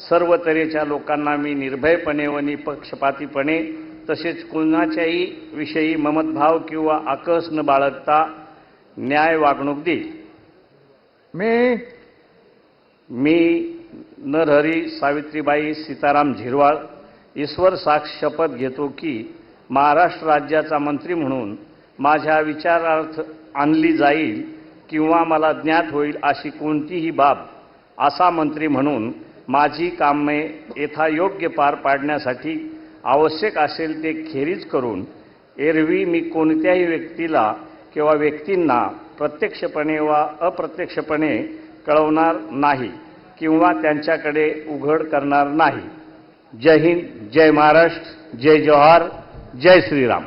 सर्व तऱ्हेच्या लोकांना मी निर्भयपणे व निपक्षपातीपणे तसेच कुणाच्याही विषयी ममतभाव किंवा आकस न बाळगता न्याय वागणूक देईल. मी मी नरहरी सावित्रीबाई सीताराम झिरवाळ ईश्वर साक्ष शपथ घेतो की महाराष्ट्र राज्याचा मंत्री म्हणून माझ्या विचारार्थ आणली जाईल किंवा मला ज्ञात होईल अशी कोणतीही बाब असा मंत्री म्हणून माझी कामे यथायोग्य पार पाडण्यासाठी आवश्यक असेल ते खेरीज करून एरवी मी कोणत्याही व्यक्तीला किंवा व्यक्तींना प्रत्यक्षपणे वा अप्रत्यक्षपणे कळवणार नाही किंवा त्यांच्याकडे उघड करणार नाही. जय हिंद जय महाराष्ट्र जय जवाहर जय श्रीराम.